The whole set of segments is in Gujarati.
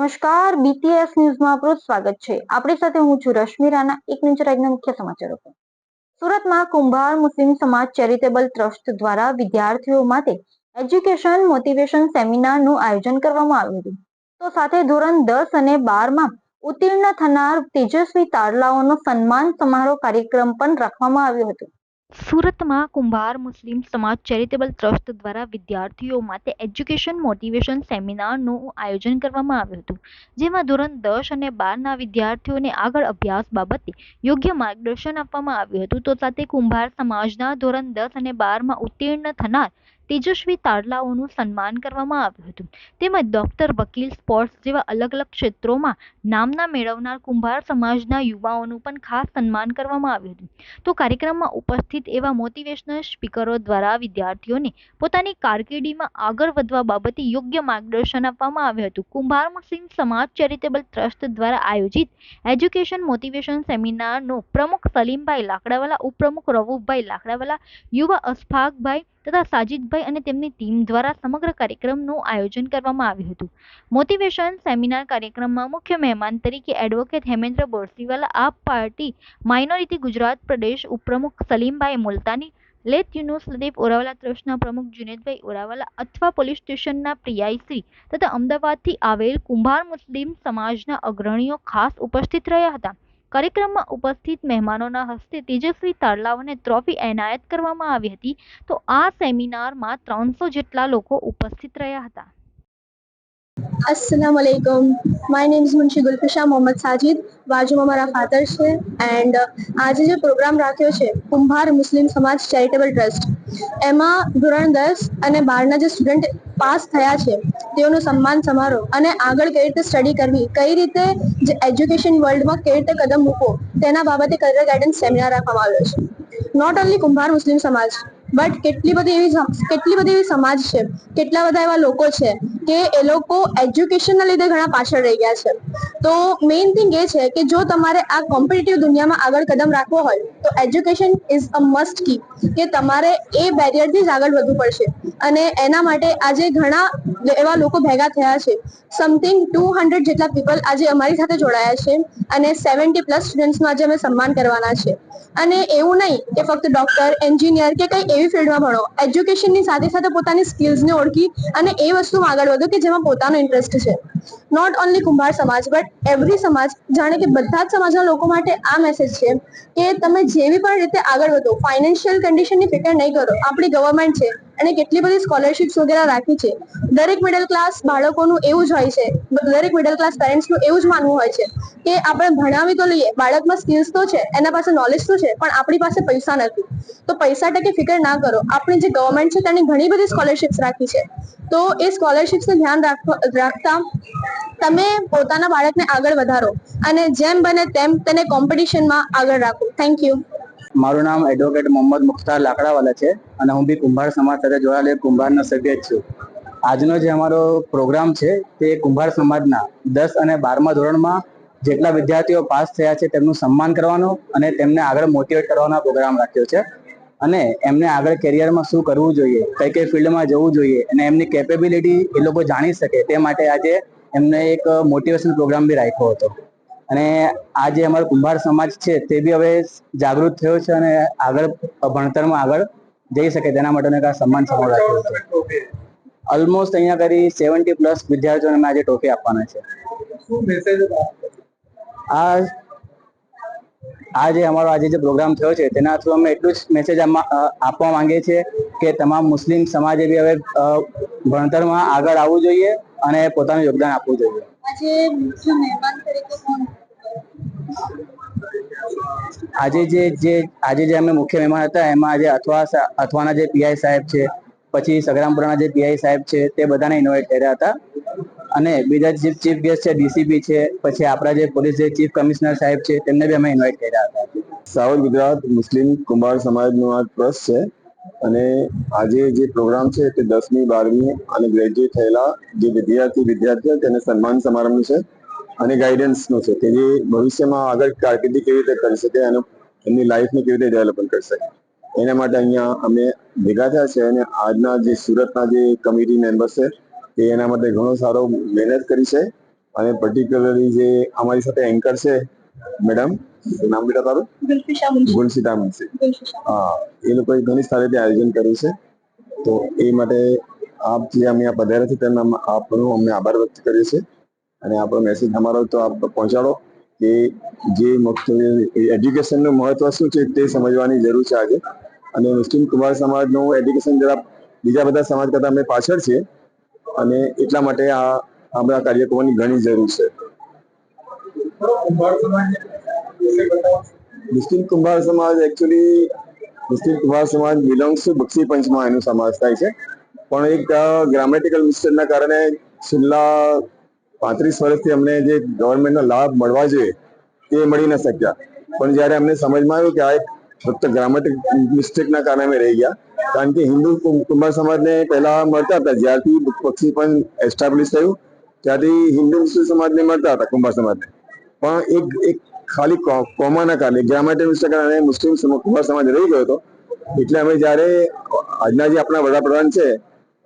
નમસ્કાર બીટીએસ ન્યૂઝમાં આપનું સ્વાગત છે. આપણી સાથે હું છું રશ્મિ રાણા, એક નજર આજના મુખ્ય સમાચારો પર. સુરતમાં કુંભાર મુસ્લિમ સમાજ ચેરિટેબલ ટ્રસ્ટ દ્વારા વિદ્યાર્થીઓ માટે એજ્યુકેશન મોટિવેશન સેમિનારનું આયોજન કરવામાં આવ્યું હતું. તો સાથે ધોરણ દસ અને બારમાં ઉત્તીર્ણ થનાર તેજસ્વી તારલાઓનો સન્માન સમારોહ કાર્યક્રમ પણ રાખવામાં આવ્યો હતો. સુરતમાં કુંભાર મુસ્લિમ સમાજ ચેરિટેબલ ટ્રસ્ટ દ્વારા વિદ્યાર્થીઓ માટે એજ્યુકેશન મોટિવેશન સેમિનારનું આયોજન કરવામાં આવ્યું હતું, જેમાં ધોરણ દસ અને બારના વિદ્યાર્થીઓને આગળ અભ્યાસ બાબતે યોગ્ય માર્ગદર્શન આપવામાં આવ્યું હતું. તો સાથે કુંભાર સમાજના ધોરણ દસ અને બારમાં ઉત્તીર્ણ થનાર તેજસ્વી તારલાઓનું સન્માન કરવામાં આવ્યું હતું. તેમજ ડોક્ટર વકીલ સ્પોર્ટ્સ જેવા અલગ અલગ ક્ષેત્રોમાં નામના મેળવનાર કુંભાર સમાજના યુવાઓનું પણ ખાસ સન્માન કરવામાં આવ્યું હતું. તો કાર્યક્રમમાં ઉપસ્થિત એવા મોટિવેશનલ સ્પીકરો દ્વારા વિદ્યાર્થીઓને પોતાની કારકિર્દીમાં આગળ વધવા બાબતે યોગ્ય માર્ગદર્શન આપવામાં આવ્યું હતું. કુંભાર સિંહ સમાજ ચેરિટેબલ ટ્રસ્ટ દ્વારા આયોજિત એજ્યુકેશન મોટિવેશન સેમિનારનો પ્રમુખ સલીમભાઈ લાકડાવાલા, ઉપપ્રમુખ રવુભાઈ લાકડાવાલા, યુવા અશફાકભાઈ તથા સાજિદભાઈ અને તેમની ટીમ દ્વારા સમગ્ર કાર્યક્રમનું આયોજન કરવામાં આવ્યું હતું. મોટિવેશન સેમિનાર કાર્યક્રમમાં મુખ્ય મહેમાન તરીકે એડવોકેટ હેમેન્દ્ર બોરસીવાલા, આપ પાર્ટી માઇનોરિટી ગુજરાત પ્રદેશ ઉપપ્રમુખ સલીમભાઈ મુલતાની, લેત યુનુસ લદીપ ઓરાવાલા ટ્રસ્ટના પ્રમુખ જુનેદભાઈ ઓરાવાલા અથવા પોલીસ સ્ટેશનના પીઆઈશ્રી તથા અમદાવાદથી આવેલ કુંભાર મુસ્લિમ સમાજના અગ્રણીઓ ખાસ ઉપસ્થિત રહ્યા હતા. કાર્યક્રમમાં ઉપસ્થિત મહેમાનોના હસ્તે તેજસ્વી તારલાઓને ટ્રોફી એનાયત કરવામાં આવી હતી. તો આ સેમિનારમાં ત્રણસો જેટલા લોકો ઉપસ્થિત રહ્યા હતા. વાલેકુમ my name is Munshi Gulfisha Mohammad Sajid બાજુમાં મારા ફાધર છે એન્ડ આજે જે પ્રોગ્રામ રાખ્યો છે કુંભાર મુસ્લિમ સમાજ ચેરિટેબલ ટ્રસ્ટ એમાં ધોરણ દસ અને બારના જે સ્ટુડન્ટ પાસ થયા છે તેઓનો સન્માન સમારોહ અને આગળ કઈ રીતે સ્ટડી કરવી કઈ રીતે જે એજ્યુકેશન વર્લ્ડમાં કઈ રીતે કદમ મૂકવો, તેના બાબતે કરિયર ગાઈડન્સ સેમિનાર રાખવામાં આવ્યો છે. નોટ ઓનલી કુંભાર મુસ્લિમ સમાજ બટ કેટલી બધી એવી કેટલી બધી એવી સમાજ છે, કેટલા બધા એવા લોકો છે કે એ લોકો એજ્યુકેશનના લીધે ઘણા પાછળ રહી ગયા છે. તો મેઇન થિંગ એ છે કે જો તમારે આ કોમ્પિટિટિવ દુનિયામાં આગળ કદમ રાખવો હોય, તો એજ્યુકેશન ઇઝ અ મસ્ટ કી કે તમારે એ બેરિયરથી જ આગળ વધવું પડશે. અને એના માટે આજે ઘણા એવા લોકો ભેગા થયા છે. સમથિંગ ટુ હંડ્રેડ જેટલા પીપલ આજે અમારી સાથે જોડાયા છે અને સેવન્ટી પ્લસ સ્ટુડન્ટ્સનું આજે અમે સન્માન કરવાના છે. અને એવું નહીં કે ફક્ત ડોક્ટર એન્જિનિયર કે કંઈ એવી ફિલ્ડમાં ભણો. એજ્યુકેશનની સાથે સાથે પોતાની સ્કિલ્સને ઓળખી અને એ વસ્તુમાં આગળ વધો કે જેમાં પોતાનો ઇન્ટરેસ્ટ છે. નોટ ઓનલી કુંભાર સમાજ બટ એવરી સમાજ જાણે કે બધા જ સમાજના લોકો માટે આ મેસેજ છે કે તમે જેવી પણ રીતે આગળ વધો ફાઇનાન્શિયલ કન્ડિશનની ફિકર નહીં કરો. આપણી ગવર્મેન્ટ છે. અને કેટલી બધી સ્કોલરશિપ્સ વગેરે રાખી છે. દરેક મિડલ ક્લાસ બાળકોનું એવું જ હોય છે. દરેક મિડલ ક્લાસ પેરેન્ટ્સનું એવું જ માનવું હોય છે કે આપણે ભણાવી તો લઈએ, બાળકમાં સ્કિલ્સ તો છે, એના પાસે નોલેજ તો છે, પણ આપણી પાસે પૈસા નથી. તો પૈસા ટકે ફિકર ના કરો. આપણી જે ગવર્મેન્ટ છે તેની ઘણી બધી સ્કોલરશિપ્સ રાખી છે. તો એ સ્કોલરશિપ્સને ધ્યાન રાખતા તમે પોતાના બાળકને આગળ વધારો. અને જેમ બને તેમ તેને કોમ્પિટિશનમાં આગળ રાખો. થેન્ક યુ મારું નામ એડવોકેટ મોહમ્મદ મુખ્તાર લાકડાવાલા છે અને હું બી કુંભાર સમાજ સાથે જોડાયેલ કુંભારના સભ્ય જ છું. આજનો જે અમારો પ્રોગ્રામ છે તે કુંભાર સમાજના દસ અને બારમા ધોરણમાં જેટલા વિદ્યાર્થીઓ પાસ થયા છે તેમનું સન્માન કરવાનો અને તેમને આગળ મોટિવેટ કરવાનો પ્રોગ્રામ રાખ્યો છે. અને એમને આગળ કેરિયરમાં શું કરવું જોઈએ, કઈ કઈ ફિલ્ડમાં જવું જોઈએ અને એમની કેપેબિલિટી એ લોકો જાણી શકે તે માટે આજે એમને એક મોટિવેશન પ્રોગ્રામ બી રાખ્યો હતો. અને આ જે અમારો કુંભાર સમાજ છે તે બી હવે જાગૃત થયો છે અને આગળ ભણતરમાં આગળ જઈ શકે તેના માટેનો એક આ સન્માન સમારોહ રાખ્યો હતો ઓલમોસ્ટ અહીંયા કરી સેવન્ટી પ્લસ વિદ્યાર્થીઓને અમે આજે ટોપી આપવાના છે. આ આ જે અમારો આજે જે પ્રોગ્રામ થયો છે તેના થ્રુ અમે એટલું જ મેસેજ આપવા માંગીએ છીએ કે તમામ મુસ્લિમ સમાજે બી હવે ભણતરમાં આગળ આવવું જોઈએ અને પોતાનું યોગદાન આપવું જોઈએ. આજે મુખ્ય મહેમાન તરીકે કોણ આજે જે જે, આજે જે અમે મુખ્ય મહેમાન હતા, એમાં આજે અથવા અથવાના જે પીઆઈ સાહેબ છે, પછી સગરામપુરાના જે પીઆઈ સાહેબ છે, તે બધાને ઇન્વાઇટ કર્યા હતા. અને બીજા જે ચીફ ગેસ્ટ છે, ડીસીપી છે, પછી આપણા જે પોલીસ જે ચીફ કમિશનર સાહેબ છે, તેમને બી અમે ઇન્વાઇટ કર્યા હતા. સાવર ગુજરાત મુસ્લિમ કુંભાર સમાજનું આ ટ્રસ્ટ છે. અને આજે જે પ્રોગ્રામ છે, તે દસમી, બારમી અને ગ્રેજ્યુએટ થયેલા જે વિદ્યાર્થી, વિદ્યાર્થીઓ, તેને સન્માન સમારંભ છે. અને ગાઈડન્સનો છે કે જે ભવિષ્યમાં આગળ કારકિર્દી કેવી રીતે કરી શકે અને એમની લાઈફને કેવી રીતે ડેવલપમેન્ટ કરી શકે. એના માટે અહીંયા અમે ભેગા થયા છે અને આજના જે સુરતના જે કમિટી મેમ્બર્સ છે એ એના માટે ઘણો સારો મહેનત કરી છે. અને પર્ટિક્યુલરલી જે અમારી સાથે એન્કર છે મેડમ નામ બેટા તારું? ગુલફિશા મુનશી હા એ લોકોએ ઘણી સારી રીતે આયોજન કર્યું છે. તો એ માટે આપ જે અમે આ પધાર્યા છે તેમના આપનો અમને આભાર વ્યક્ત કરીએ છીએ. અને આપણો મેસેજ અમારો તો આપ પહોંચાડો કે જે એજ્યુકેશનનું મહત્વ શું છે તે સમજવાની જરૂર છે આજે. અને મુસ્લિમ કુમાર સમાજનું એજ્યુકેશન જરા બીજા બધા સમાજ કરતા અમે પાછળ છીએ. અને એટલા માટે આ આ બધા કાર્યક્રમોની ઘણી જરૂર છે. મુસ્લિમ કુંભાર સમાજ એકચ્યુઅલી મુસ્લિમ કુંભાર સમાજ બિલોંગ્સ ટુ બક્ષી પંચમાં એનો સમાવેશ થાય છે. પણ એક ગ્રામેટિકલ મિસ્ટેકના કારણે છેલ્લા પાંત્રીસ વર્ષથી અમને જે ગવર્મેન્ટનો લાભ મળવા જોઈએ તે મળી ન શક્યા. પણ જ્યારે અમને સમજમાં આવ્યું કે આ એક ફક્ત ગ્રામેટિક મિસ્ટેકના કારણે અમે રહી ગયા, કારણ કે હિન્દુ કુંભાર સમાજને પહેલા મળતા હતા. જ્યારથી પક્ષી પણ એસ્ટાબ્લિશ થયું, ત્યારથી હિન્દુ મુસ્લિમ સમાજને મળતા હતા, કુંભાર સમાજને. પણ એક એક ખાલી કોમાના કારણે ગ્રામેટિક મિસ્ટેક કારણે મુસ્લિમ કુંભાર સમાજ રહી ગયો હતો. એટલે અમે જ્યારે, આજના જે આપણા વડાપ્રધાન છે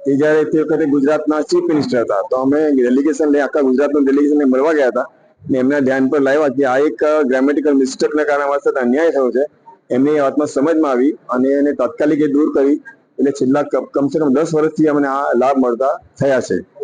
એ જ્યારે તે વખતે ગુજરાતના ચીફ મિનિસ્ટર હતા, તો અમે ડેલિગેશન લઈ આખા ગુજરાતનું ડેલિગેશનને મળવા ગયા હતા. ને એમના ધ્યાન પર લાવ્યા કે આ એક ગ્રામેટિકલ મિસ્ટેકના કારણે અમારા સાથે અન્યાય થયો છે. એમને એ વાતમાં સમજમાં આવી અને એને તાત્કાલિક એ દૂર કરી. એટલે છેલ્લા કમ- કમસે કમ દસ વર્ષથી અમને આ લાભ મળતા થયા છે.